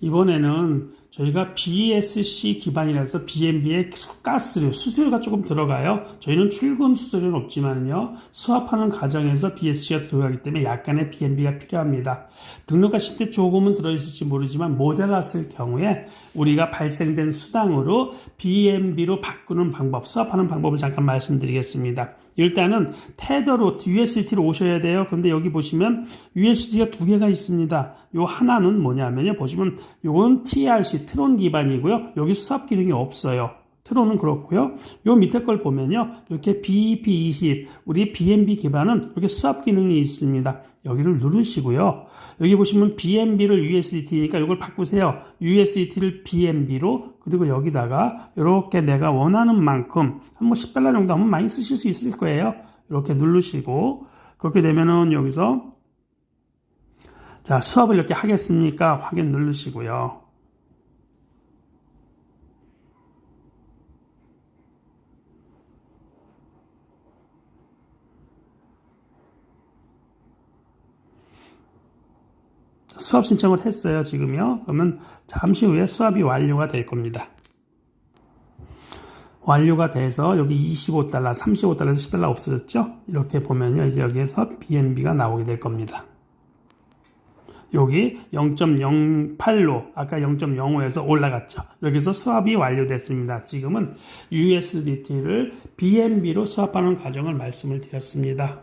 이번에는 저희가 BSC 기반이라서 BNB에 가스료, 수수료가 조금 들어가요. 저희는 출금 수수료는 없지만요. 수합하는 과정에서 BSC가 들어가기 때문에 약간의 BNB가 필요합니다. 등록하실 때 조금은 들어있을지 모르지만 모자랐을 경우에 우리가 발생된 수당으로 BNB로 바꾸는 방법, 수합하는 방법을 잠깐 말씀드리겠습니다. 일단은 테더로 USDT로 오셔야 돼요. 그런데 여기 보시면 USDT가 두 개가 있습니다. 요 하나는 뭐냐면요. 보시면 요건 TRC 트론 기반이고요. 여기 수합 기능이 없어요. 트론은 그렇고요. 요 밑에 걸 보면요. 이렇게 BEP20 우리 BNB 기반은 이렇게 수합 기능이 있습니다. 여기를 누르시고요. 여기 보시면 BNB를 USDT니까 이걸 바꾸세요. USDT를 BNB로 그리고 여기다가 이렇게 내가 원하는 만큼 한 뭐 10달러 정도 하면 많이 쓰실 수 있을 거예요. 이렇게 누르시고 그렇게 되면은 여기서 자 수합을 이렇게 하겠습니까? 확인 누르시고요. 수합 신청을 했어요, 지금요. 그러면 잠시 후에 수합이 완료가 될 겁니다. 완료가 돼서 여기 25달러, 35달러에서 10달러 없어졌죠? 이렇게 보면요. 이제 여기에서 BNB가 나오게 될 겁니다. 여기 0.08로 아까 0.05에서 올라갔죠. 여기서 수합이 완료됐습니다. 지금은 USDT를 BNB로 수합하는 과정을 말씀을 드렸습니다.